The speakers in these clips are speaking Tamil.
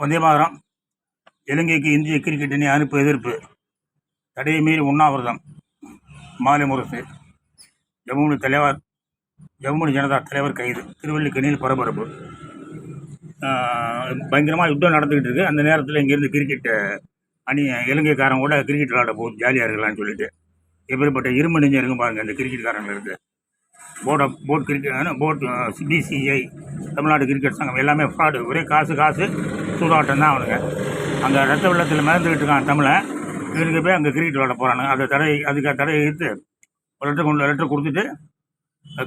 வந்தே மாதரம் இலங்கைக்கு இந்திய கிரிக்கெட் அணி அனுப்ப எதிர்ப்பு. தடையை மீறி உண்ணாவிரதம். மாலை முரசு. ஜம்முனி தலைவர் ஜம்முனி ஜனதா தலைவர் கைது. திருவள்ளிக்கணியில் பரபரப்பு. பயங்கரமாக யுத்தம் நடந்துக்கிட்டு இருக்கு. அந்த நேரத்தில் இங்கேருந்து கிரிக்கெட்டு அணி இலங்கைக்காரங்க கூட கிரிக்கெட் விளாட போகுது ஜாலியாக இருக்கலாம்னு சொல்லிட்டு. எப்படிப்பட்ட இரும்பு நெஞ்சருங்க பாருங்கள் இந்த கிரிக்கெட்காரங்களுக்கு board of board cricket board BCCI Tamil Nadu cricket சங்கம். எல்லாமே ஃப்ராடு ஒரே காசு காசு. சூதாட்டம் தான் அவனுங்க அங்கே ரத்த வெள்ளத்தில் மிதந்துக்கிட்டு இருக்கான் தமிழன். இவனுக்கு போய் அங்கே கிரிக்கெட் விளாட போகிறானுங்க அதை தடை அதுக்கு தடையை இழுத்து ஒரு லெட்டர் கொண்டு லெட்டர் கொடுத்துட்டு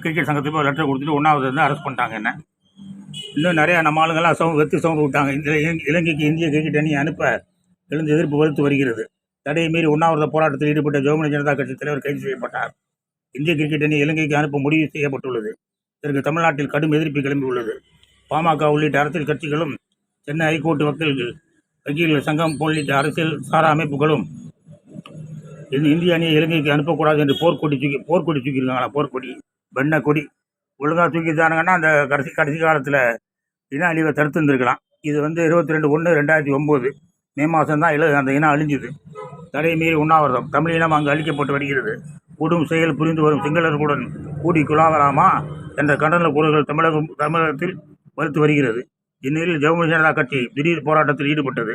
கிரிக்கெட் சங்கத்துக்கு போய் லெட்டர் கொடுத்துட்டு ஒன்றாவது வந்து அரெஸ்ட் பண்ணிட்டாங்க என்ன. இன்னும் நிறையா நம்ம ஆளுங்கள்லாம் சவுண்ட் வெத்து சவுண்ட் விட்டாங்க. இந்த இலங்கைக்கு இந்திய கிரிக்கெட் அணி அனுப்ப எழுந்து எதிர்ப்பு வலுத்து வருகிறது. தடையை மீறி உண்ணாவிரத போராட்டத்தில் ஈடுபட்ட ஜோமனி ஜனதா கட்சி தலைவர் கைது செய்யப்பட்டார். இந்திய கிரிக்கெட் அணி இலங்கைக்கு அனுப்ப முடிவு செய்யப்பட்டுள்ளது. இதற்கு தமிழ்நாட்டில் கடும் எதிர்ப்பு கிளம்பியுள்ளது. பாமக உள்ளிட்ட அரசியல் கட்சிகளும் சென்னை ஹைகோர்ட் வக்கீல்கள் வக்கீல்கள் சங்கம் உள்ளிட்ட அரசியல் சாரா அமைப்புகளும் இந்திய அணியை இலங்கைக்கு அனுப்பக்கூடாது என்று போர்க்கொடி தூக்கி போர்க்கொடி தூக்கியிருக்காங்களா? போர்க்கொடி வெண்ணை கொடி. ஒழுங்காக தூக்கிட்டானுங்கன்னா அந்த கடைசி கடைசி காலத்தில் இன அழிவை தடுத்து இருந்திருக்கலாம் இது வந்து இருபத்தி ரெண்டு ஒன்று ரெண்டாயிரத்தி ஒம்பது. மே மாதம் தான் இல அந்த இனம் அழிஞ்சுது. தடை மீறி உண்ணாவிரதம். தமிழ் இனம் அங்கு அழிக்கப்பட்டு வருகிறது. கூடும் செயல் புரிந்து வரும் சிங்களர்களுடன் கூடி குழாவலாமா என்ற கண்டன குரல்கள் தமிழகம் தமிழகத்தில் வலுத்து வருகிறது. இந்நிலையில் ஜெகமணி ஜனதா கட்சி திடீர் போராட்டத்தில் ஈடுபட்டது.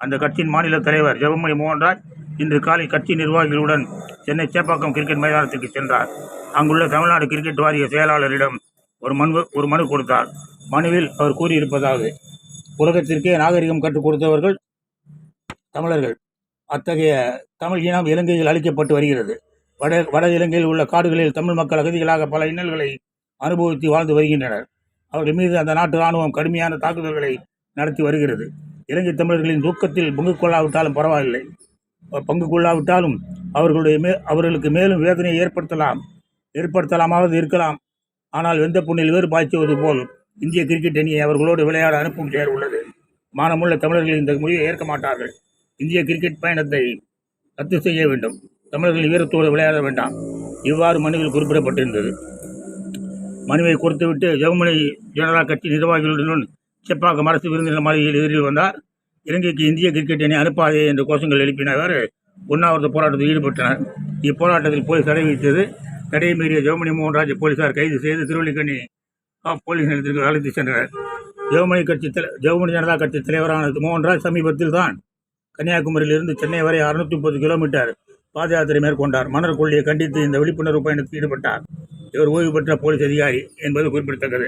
அந்த கட்சியின் மாநில தலைவர் ஜெகமணி மோகன்ராஜ் இன்று காலை கட்சி நிர்வாகிகளுடன் சென்னை சேப்பாக்கம் கிரிக்கெட் மைதானத்திற்கு சென்றார். அங்குள்ள தமிழ்நாடு கிரிக்கெட் வாரிய செயலாளரிடம் ஒரு மனு ஒரு மனு கொடுத்தார். மனுவில் அவர் கூறியிருப்பதாவது உலகத்திற்கே நாகரிகம் கற்றுக் கொடுத்தவர்கள் தமிழர்கள். அத்தகைய தமிழ் இனம் இலங்கையில் அழிக்கப்பட்டு வருகிறது. வட வட இலங்கையில் உள்ள காடுகளில் தமிழ் மக்கள் அகதிகளாக பல இன்னல்களை அனுபவித்து வாழ்ந்து வருகின்றனர். அவர்கள் மீது அந்த நாட்டு இராணுவம் கடுமையான தாக்குதல்களை நடத்தி வருகிறது. இலங்கை தமிழர்களின் தூக்கத்தில் பங்கு கொள்ளாவிட்டாலும் பரவாயில்லை. பங்கு கொள்ளாவிட்டாலும் அவர்களுடைய மே அவர்களுக்கு மேலும் வேதனையை ஏற்படுத்தலாம் ஏற்படுத்தலாமாவது இருக்கலாம். ஆனால் வெந்த புண்ணில் வேறு பாய்ச்சுவது போல் இந்திய கிரிக்கெட் அணியை அவர்களோடு விளையாட அனுப்பும் செயல் உள்ளது. மானமுள்ள தமிழர்கள் இந்த முடிவை ஏற்க மாட்டார்கள். இந்திய கிரிக்கெட் பயணத்தை ரத்து செய்ய வேண்டும். தமிழர்கள் வீரத்தோடு விளையாட வேண்டாம். இவ்வாறு மனுவில் குறிப்பிடப்பட்டிருந்தது. மனுவை கொடுத்துவிட்டு ஜெகமணி ஜனதா கட்சி நிர்வாகிகளுடன் செப்பாக்கம் அரசு விருந்தினர் மாளிகையில் எதிரில் வந்தார். இலங்கைக்கு இந்திய கிரிக்கெட் அணி அனுப்பாதே என்று கோஷங்கள் எழுப்பினவர் உண்ணாவிரத போராட்டத்தில் ஈடுபட்டனர். இப்போராட்டத்தில் போலீஸ் தடை விதித்தது. தடையை மீறிய ஜெர்மனி மோகன்ராஜ் போலீசார் கைது செய்து திருவள்ளிக்கண்ணி போலீஸ் நிலையத்திற்கு அழைத்து சென்றனர். ஜெகமணி கட்சி தலை ஜெர்மனி ஜனதா கட்சி தலைவரான மோகன்ராஜ் சமீபத்தில் தான் கன்னியாகுமரியிலிருந்து சென்னை வரை அறுநூற்றி முப்பது கிலோமீட்டர் பாத யாத்திரை மேற்கொண்டார். மன்னர் கொள்ளையை கண்டித்து இந்த விழிப்புணர்வு பயணத்தில் ஈடுபட்டார். இவர் ஓய்வு பெற்ற போலீஸ் அதிகாரி என்பது குறிப்பிடத்தக்கது.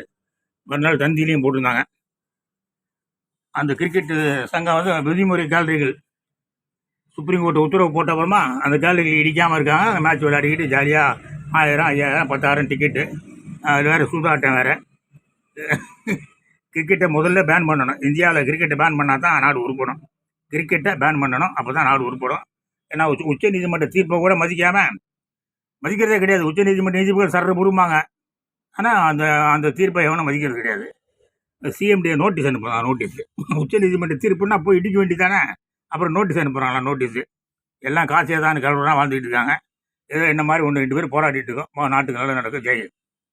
மறுநாள் தந்தியிலையும் போட்டிருந்தாங்க. அந்த கிரிக்கெட் சங்கம் வந்து விதிமுறை கேலரிகள். சுப்ரீம் கோர்ட் உத்தரவு போட்ட அப்புறமா அந்த கேலரிகள் இடிக்காமல் இருக்காங்க. அந்த மேட்ச் விளையாடிக்கிட்டு ஜாலியாக ஆயிரம் ஐயாயிரம் பத்தாயிரம் டிக்கெட்டு அது வேறு சூதாட்டம் வேறு. கிரிக்கெட்டை முதல்ல பேன் பண்ணணும். இந்தியாவில் கிரிக்கெட்டை பேன் பண்ணால் தான் நாடு உருப்படும். கிரிக்கெட்டை பேன் பண்ணணும். அப்போ தான் நாடு உருப்படும். ஏன்னா உச்ச உச்ச நீதிமன்ற தீர்ப்பை கூட மதிக்காமல் மதிக்கிறதே கிடையாது. உச்ச நீதிமன்ற நீதிபதிகள் சர்ற முருமாங்க ஆனால் அந்த அந்த தீர்ப்பை எவனும் மதிக்கிறது கிடையாது. சிஎம்டிஏ நோட்டீஸ் அனுப்புகிறாங்க நோட்டீஸு உச்ச நீதிமன்ற தீர்ப்புன்னா போய் இடிக்க வேண்டியதானே? அப்புறம் நோட்டீஸ் அனுப்புகிறாங்களா நோட்டீஸு எல்லாம் காசே தான் கலவரம் வாழ்ந்துக்கிட்டு இருக்காங்க. ஏதோ என்ன மாதிரி ஒன்று ரெண்டு பேர் போராடிட்டு இருக்கோம். நாட்டுக்கு நல்லா நடக்கும். ஜெய்.